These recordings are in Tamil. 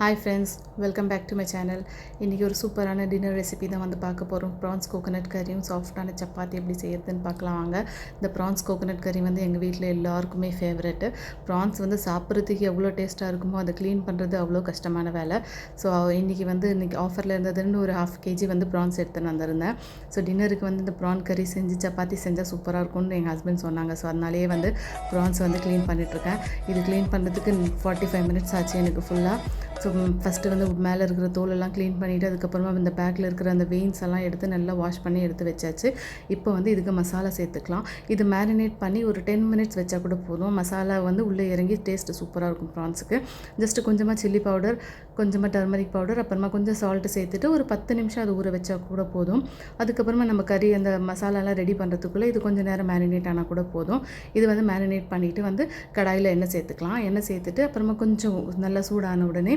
Hi friends welcome back to my channel இன்றைக்கி ஒரு சூப்பரான டின்னர் ரெசிபி தான் வந்து பார்க்க போகிறோம் ப்ரான்ஸ் கோகோனட் கறியும் சாஃப்டான சப்பாத்தி எப்படி செய்யறதுன்னு பார்க்கலாம் வாங்க. இந்த ப்ரான்ஸ் கோகோனட் கறி வந்து எங்கள் வீட்டில் எல்லாருக்குமே ஃபேவரெட்டு ப்ரான்ஸ் வந்து சாப்பிட்றதுக்கு எவ்வளோ டேஸ்ட்டாக இருக்குமோ அதை க்ளீன் பண்ணுறது அவ்வளோ கஷ்டமான வேலை. ஸோ இன்றைக்கி வந்து இன்றைக்கி ஆஃபரில் இருந்ததுன்னு ஒரு ஹாஃப் கேஜி வந்து ப்ரான்ஸ் எடுத்துன்னு வந்திருந்தேன். ஸோ டின்னருக்கு வந்து இந்த ப்ரான் கறி செஞ்சு சப்பாத்தி செஞ்சால் சூப்பராக இருக்கும்னு எங்கள் ஹஸ்பண்ட் சொன்னாங்க. ஸோ அதனாலேயே வந்து ப்ரான்ஸ் வந்து க்ளீன் பண்ணிகிட்ருக்கேன் இது க்ளீன் பண்ணுறதுக்கு ஃபார்ட்டி ஃபைவ் மினிட்ஸ் ஆச்சு எனக்கு ஃபுல்லாக ஸோ ஃபஸ்ட்டு வந்து மேலே இருக்கிற தோலெல்லாம் க்ளீன் பண்ணிவிட்டு அதுக்கப்புறமா இந்த பேக்கில் இருக்கிற அந்த வெயின்ஸ் எல்லாம் எடுத்து நல்லா வாஷ் பண்ணி எடுத்து வச்சாச்சு. இப்போ வந்து இதுக்கு மசாலா சேர்த்துக்கலாம். இது மேரினேட் பண்ணி ஒரு டென் மினிட்ஸ் வச்சா கூட போதும். மசாலா வந்து உள்ளே இறங்கி டேஸ்ட்டு சூப்பராக இருக்கும் ப்ரான்ஸுக்கு ஜஸ்ட்டு கொஞ்சமாக சில்லி பவுடர் கொஞ்சமாக டர்மரிக் பவுடர் அப்புறமா கொஞ்சம் சால்ட்டு சேர்த்துட்டு ஒரு பத்து நிமிஷம் அது ஊற வச்சா கூட போதும். அதுக்கப்புறமா நம்ம கறி அந்த மசாலாலாம் ரெடி பண்ணுறதுக்குள்ளே இது கொஞ்சம் நேரம் மேரினேட் ஆனால் கூட போதும். இது வந்து மேரினேட் பண்ணிவிட்டு வந்து கடாயில் எண்ணெய் சேர்த்துக்கலாம். எண்ணெய் சேர்த்துட்டு அப்புறமா கொஞ்சம் நல்லா சூடான உடனே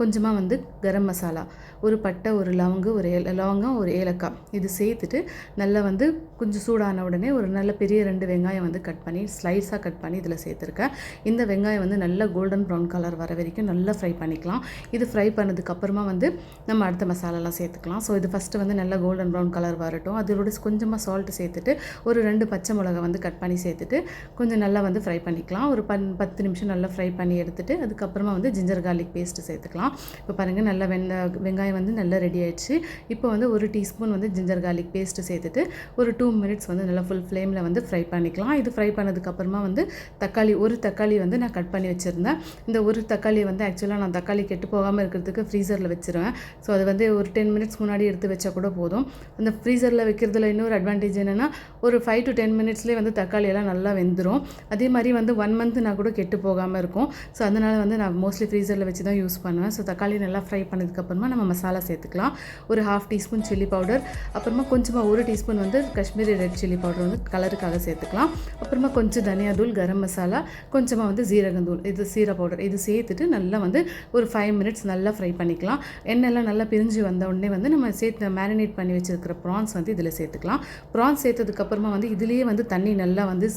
கொஞ்சமாக வந்து கரம் மசாலா ஒரு பட்டை ஒரு லவங்கு ஒரு ஏல லவங்கம் ஒரு ஏலக்காய். இது சேர்த்துட்டு நல்லா வந்து கொஞ்சம் சூடான உடனே ஒரு நல்ல பெரிய ரெண்டு வெங்காயம் வந்து கட் பண்ணி ஸ்லைஸாக கட் பண்ணி இதில் சேர்த்துருக்கேன். இந்த வெங்காயம் வந்து நல்லா கோல்டன் ப்ரௌன் கலர் வர வரைக்கும் நல்லா ஃப்ரை பண்ணிக்கலாம். இது ஃப்ரை பண்ணதுக்கப்புறமா வந்து நம்ம அடுத்த மசாலாலாம் சேர்த்துக்கலாம். ஸோ இது ஃபஸ்ட்டு வந்து நல்லா கோல்டன் ப்ரௌன் கலர் வரட்டும். அதோட கொஞ்சமாக சால்ட்டு சேர்த்துட்டு ஒரு ரெண்டு பச்சை மிளகா வந்து கட் பண்ணி சேர்த்துட்டு கொஞ்சம் நல்லா வந்து ஃப்ரை பண்ணிக்கலாம். ஒரு பன் பத்து நிமிஷம் நல்லா ஃப்ரை பண்ணி எடுத்துகிட்டு அதுக்கப்புறமா வந்து ஜிஞ்சர் கார்லிக் பேஸ்ட்டு சேர்த்துக்கலாம். இப்போ பாருங்கள் நல்லா வெந்த வெங்காயம் வந்து நல்லா ரெடி ஆயிடுச்சு. இப்போ வந்து ஒரு டீஸ்பூன் வந்து ஜிஞ்சர் கார்லிக் பேஸ்ட்டு சேர்த்துட்டு ஒரு டூ மினிட்ஸ் வந்து நல்லா ஃபுல் ஃப்ளேமில் வந்து ஃப்ரை பண்ணிக்கலாம். இது ஃப்ரை பண்ணதுக்கப்புறமா வந்து தக்காளி ஒரு தக்காளி வந்து நான் கட் பண்ணி வச்சுருந்தேன். இந்த ஒரு தக்காளி வந்து ஆக்சுவலாக நான் தக்காளி கெட்டு போகாமல் இருக்கிறதுக்கு ஃப்ரீசரில் வச்சுருவேன். ஸோ அது வந்து ஒரு டென் மினிட்ஸ் முன்னாடி எடுத்து வச்சா கூட போதும். அந்த ஃப்ரீசரில் வைக்கிறதுல இன்னொரு அட்வான்டேஜ் என்னென்னா ஒரு ஃபைவ் டு டென் மினிட்ஸ்லேயே வந்து தக்காளி எல்லாம் நல்லா வெந்துடும் அதே மாதிரி வந்து ஒன் மந்த் நான் கூட கெட்டு போகாமல் இருக்கும். ஸோ அதனால் வந்து நான் மோஸ்ட்லி ஃப்ரீசரில் வச்சு தான் யூஸ் பண்ணுவேன். ஸோ ஸோ தக்காளி நல்லா ஃப்ரை பண்ணதுக்கப்புறமா நம்ம மசாலா சேர்த்துக்கலாம். ஒரு ஹாஃப் டீஸ்பூன் சில்லி பவுடர் அப்புறமா கொஞ்சமாக ஒரு டீஸ்பூன் வந்து காஷ்மீரி ரெட் சில்லி பவுடர் வந்து கலருக்காக சேர்த்துக்கலாம். அப்புறமா கொஞ்சம் தனியா தூள் கரம் மசாலா கொஞ்சமாக வந்து ஜீரகந்தூள் இது சீரக பவுடர் இது சேர்த்துட்டு நல்லா வந்து ஒரு ஃபைவ் மினிட்ஸ் நல்லா ஃப்ரை பண்ணிக்கலாம். எண்ணெய்லாம் நல்லா பிரிஞ்சு வந்த உடனே வந்து நம்ம சேர்த்து மேரினேட் பண்ணி வச்சிருக்கிற ப்ரான்ஸ் வந்து இதில் சேர்த்துக்கலாம். ப்ரான்ஸ் சேர்த்ததுக்கப்புறமா வந்து இதுலேயே வந்து தண்ணி நல்லா வந்து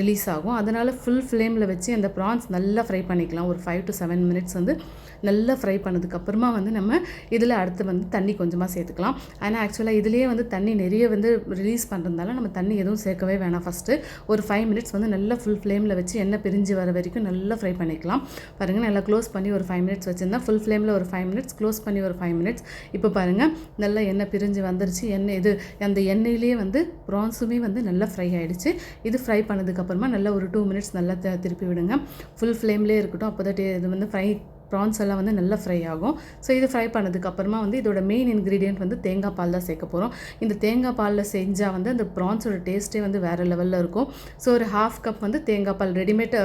ரிலீஸ் ஆகும். அதனால் ஃபுல் ஃப்ளேமில் வச்சு அந்த ப்ரான்ஸ் நல்லா ஃப்ரை பண்ணிக்கலாம். ஒரு ஃபைவ் டு செவன் மினிட்ஸ் வந்து நல்லா ஃப்ரை பண்ணதுக்கப்புறமா வந்து நம்ம இதில் அடுத்து வந்து தண்ணி கொஞ்சமாக சேர்த்துக்கலாம். ஆனால் ஆக்சுவலாக இதுலேயே வந்து தண்ணி நிறைய வந்து ரிலீஸ் பண்ணுறதுனால நம்ம தண்ணி எதுவும் சேர்க்கவே வேணாம். ஃபஸ்ட்டு ஒரு ஃபைவ் மினிட்ஸ் வந்து நல்லா ஃபுல் ஃப்ளேமில் வச்சு எண்ணெய் பிரிஞ்சு வர வரைக்கும் நல்லா ஃப்ரை பண்ணிக்கலாம். பாருங்கள் நல்லா க்ளோஸ் பண்ணி ஒரு ஃபைவ் மினிட்ஸ் வச்சுருந்தா ஃபுல் ஃப்ளேமில் ஒரு ஃபைவ் மினிட்ஸ் க்ளோஸ் பண்ணி ஒரு ஃபைவ் மினிட்ஸ் இப்போ பாருங்கள் நல்லா எண்ணெய் பிரிஞ்சு வந்துருச்சு. எண்ணெய் இது அந்த எண்ணெயிலே வந்து ப்ரான்ஸுமே வந்து நல்லா ஃப்ரை ஆகிடுச்சு இது ஃப்ரை பண்ணதுக்கப்புறமா நல்லா ஒரு டூ மினிட்ஸ் நல்லா த- திருப்பி விடுங்க. ஃபுல் ஃப்ளேம்லேயே இருக்கட்டும். அப்போ தான் இது வந்து ஃப்ரை ப்ரான்ஸ் எல்லாம் வந்து நல்லா ஃப்ரை ஆகும். ஸோ இது ஃப்ரை பண்ணதுக்கப்புறமா வந்து இதோட மெயின் இன்க்ரீடியன்ட் வந்து தேங்காய் பால் தான் சேர்க்க போகிறோம் இந்த தேங்காய் பாலில் செஞ்சால் வந்து அந்த ப்ரான்ஸோட டேஸ்ட்டே வந்து வேறு லெவலில் இருக்கும். ஸோ ஒரு ஹாஃப் கப் வந்து தேங்காய் பால் ரெடிமேட்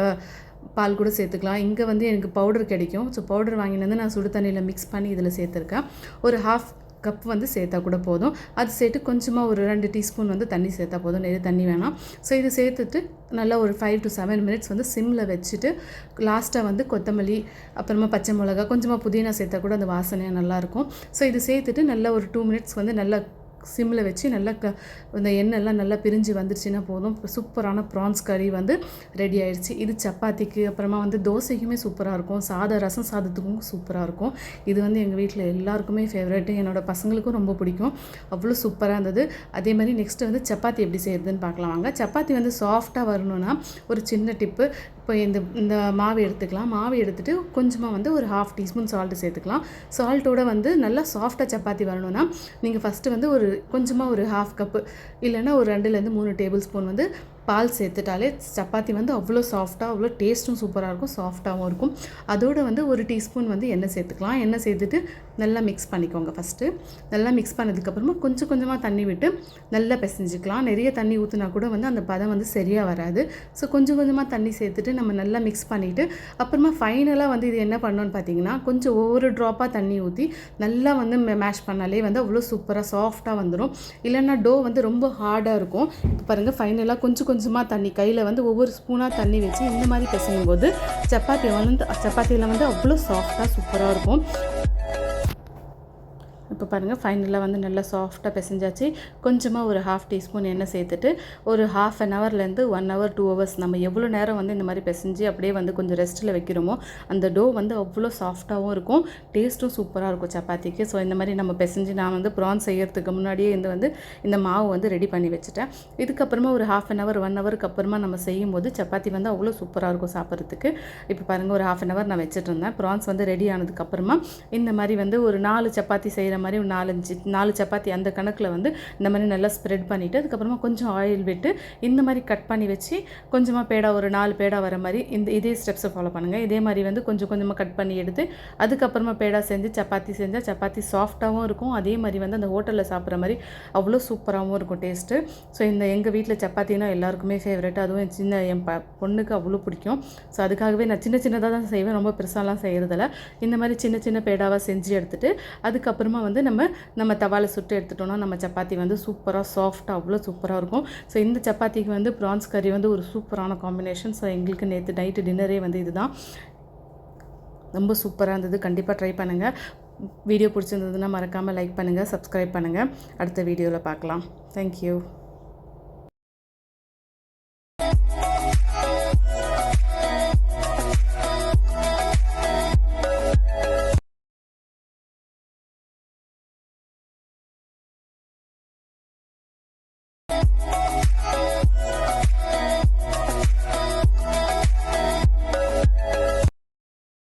பால் கூட சேர்த்துக்கலாம். இங்கே வந்து எனக்கு பவுடர் கிடைக்கும். ஸோ பவுடர் வாங்கினது வந்து நான் சுடு தண்ணியில் மிக்ஸ் பண்ணி இதில் சேர்த்துருக்கேன். ஒரு ஹாஃப் கப் வந்து சேர்த்தா கூட போதும். அது சேர்த்து கொஞ்சமாக ஒரு ரெண்டு டீஸ்பூன் வந்து தண்ணி சேர்த்தா போதும். நிறைய தண்ணி வேணாம். ஸோ இது சேர்த்துட்டு நல்லா ஒரு ஃபைவ் டு செவன் மினிட்ஸ் வந்து சிம்மில் வச்சுட்டு லாஸ்ட்டாக வந்து கொத்தமல்லி அப்புறமா பச்சை மிளகா கொஞ்சமாக புதினா சேர்த்தா கூட அந்த வாசனையாக நல்லாயிருக்கும் ஸோ இது சேர்த்துட்டு நல்லா ஒரு டூ மினிட்ஸ் வந்து நல்லா சிம்மில் வச்சு நல்லா க இந்த எண்ணெய்லாம் நல்லா பிரிஞ்சு வந்துருச்சுன்னா போதும். சூப்பரான ப்ரான்ஸ் கறி வந்து ரெடி ஆயிடுச்சு. இது சப்பாத்திக்கு அப்புறமா வந்து தோசைக்குமே சூப்பராக இருக்கும். சாதம் ரசம் சாதத்துக்கும் சூப்பராக இருக்கும். இது வந்து எங்கள் வீட்டில் எல்லாருக்குமே ஃபேவரெட்டு என்னோட பசங்களுக்கும் ரொம்ப பிடிக்கும். அவ்வளோ சூப்பராக இருந்தது. அதே மாதிரி நெக்ஸ்ட்டு வந்து சப்பாத்தி எப்படி செய்யறதுன்னு பார்க்கலாம். வாங்க. சப்பாத்தி வந்து சாஃப்டாக வரணும்னா ஒரு சின்ன டிப்பு இப்போ இந்த இந்த மாவு எடுத்துக்கலாம். மாவு எடுத்துட்டு கொஞ்சமாக வந்து ஒரு ஹாஃப் டீஸ்பூன் சால்ட்டு சேர்த்துக்கலாம். சால்ட்டோட வந்து நல்லா சாஃப்டாக சப்பாத்தி வரணும்னா நீங்கள் ஃபஸ்ட்டு வந்து ஒரு கொஞ்சமாக ஒரு ஹாஃப் கப்பு இல்லைன்னா ஒரு ரெண்டுலேருந்து மூணு டேபிள் ஸ்பூன் வந்து பால் சேர்த்துட்டாலே சப்பாத்தி வந்து அவ்வளோ சாஃப்டாக அவ்வளோ டேஸ்ட்டும் சூப்பராக இருக்கும் சாஃப்டாகவும் இருக்கும். அதோட வந்து ஒரு டீஸ்பூன் வந்து எண்ணெய் சேர்த்துக்கலாம். எண்ணெய் சேர்த்துட்டு நல்லா மிக்ஸ் பண்ணிக்கோங்க ஃபஸ்ட்டு நல்லா மிக்ஸ் பண்ணதுக்கப்புறமா கொஞ்சம் கொஞ்சமாக தண்ணி விட்டு நல்லா பிசைஞ்சிக்கலாம். நிறைய தண்ணி ஊற்றினா கூட வந்து அந்த பதம் வந்து சரியாக வராது. ஸோ கொஞ்சம் கொஞ்சமாக தண்ணி சேர்த்துட்டு நம்ம நல்லா மிக்ஸ் பண்ணிவிட்டு அப்புறமா ஃபைனலாக வந்து இது என்ன பண்ணோன்னு பார்த்தீங்கன்னா கொஞ்சம் ஒவ்வொரு ட்ராப்பாக தண்ணி ஊற்றி நல்லா வந்து மேஷ் பண்ணாலே வந்து அவ்வளோ சூப்பராக சாஃப்டாக வந்துடும் இல்லைன்னா டோ வந்து ரொம்ப ஹார்டாக இருக்கும். இப்போ பாருங்கள் ஃபைனலாக கொஞ்சம் கொஞ்சமாக தண்ணி கையில் வந்து ஒவ்வொரு ஸ்பூனாக தண்ணி வச்சு இந்த மாதிரி பிசையும் போது சப்பாத்தி வந்து சப்பாத்தியில் வந்து அவ்வளோ சாஃப்டாக சூப்பராக இருக்கும். இப்போ பாருங்கள் ஃபைனலாக வந்து நல்லா சாஃப்டாக பிசைஞ்சாச்சு. கொஞ்சமாக ஒரு ஹாஃப் டீஸ்பூன் எண்ணெய் சேர்த்துட்டு ஒரு ஹாஃப் அன் ஹவர்லேருந்து ஒன் ஹவர் டூ ஹவர்ஸ் நம்ம எவ்வளோ நேரம் வந்து இந்த மாதிரி பிசைஞ்சு அப்படியே வந்து கொஞ்சம் ரெஸ்ட்டில் வைக்கிறோமோ அந்த டோ வந்து அவ்வளோ சாஃப்டாகவும் இருக்கும். டேஸ்ட்டும் சூப்பராக இருக்கும் சப்பாத்திக்கு. ஸோ இந்த மாதிரி நம்ம பிசைஞ்சு நான் வந்து ப்ரான் செய்கிறதுக்கு முன்னாடியே இந்த வந்து இந்த மாவு வந்து ரெடி பண்ணி வச்சுட்டேன். இதுக்கப்புறமா ஒரு ஹாஃப் அன் ஹவர் ஒன் ஹவருக்கு அப்புறமா நம்ம செய்யும் போது சப்பாத்தி வந்து அவ்வளோ சூப்பராக இருக்கும் சாப்பிட்றதுக்கு. இப்போ பாருங்கள் ஒரு ஹாஃப் அன் ஹவர் நான் வச்சுட்டு இருந்தேன். ப்ரான்ஸ் வந்து ரெடி ஆனதுக்கப்புறமா இந்த மாதிரி வந்து ஒரு நாலு சப்பாத்தி செய்கிற செய்கிற மாதிரி ஒரு நாலஞ்சு நாலு சப்பாத்தி அந்த கணக்கில் வந்து இந்த மாதிரி நல்லா ஸ்ப்ரெட் பண்ணிவிட்டு அதுக்கப்புறமா கொஞ்சம் ஆயில் விட்டு இந்த மாதிரி கட் பண்ணி வச்சு கொஞ்சமாக பேடா ஒரு நாலு பேடா வர மாதிரி இந்த இதே ஸ்டெப்ஸை ஃபாலோ பண்ணுங்கள் இதே மாதிரி வந்து கொஞ்சம் கொஞ்சமாக கட் பண்ணி எடுத்து அதுக்கப்புறமா பேடா செஞ்சு சப்பாத்தி செஞ்சால் சப்பாத்தி சாஃப்டாகவும் இருக்கும். அதே மாதிரி வந்து அந்த ஹோட்டலில் சாப்பிட்ற மாதிரி அவ்வளோ சூப்பராகவும் இருக்கும் டேஸ்ட்டு ஸோ இந்த எங்கள் வீட்டில் சப்பாத்தினா எல்லாருக்குமே ஃபேவரட் அதுவும் என் சின்ன என் ப பொண்ணுக்கு அவ்வளோ பிடிக்கும். ஸோ அதுக்காகவே நான் சின்ன சின்னதாக தான் செய்வேன். ரொம்ப பெருசாலாம் செய்கிறதில்ல இந்த மாதிரி சின்ன சின்ன பேடாவாக செஞ்சு எடுத்துகிட்டு அதுக்கப்புறமா வந்து நம்ம நம்ம தவாவில் சுட்டு எடுத்துட்டோம்னா நம்ம சப்பாத்தி வந்து சூப்பராக சாஃப்டாக அவ்வளோ சூப்பராக இருக்கும். ஸோ இந்த சப்பாத்திக்கு வந்து ப்ரான்ஸ் கறி வந்து ஒரு சூப்பரான காம்பினேஷன் ஸோ எங்களுக்கு நேற்று நைட்டு டின்னரே வந்து இதுதான். ரொம்ப சூப்பராக இருந்தது. கண்டிப்பாக ட்ரை பண்ணுங்கள் வீடியோ பிடிச்சிருந்ததுன்னா மறக்காமல் லைக் பண்ணுங்கள் சப்ஸ்கிரைப் பண்ணுங்கள் அடுத்த வீடியோவில் பார்க்கலாம். தேங்க்யூ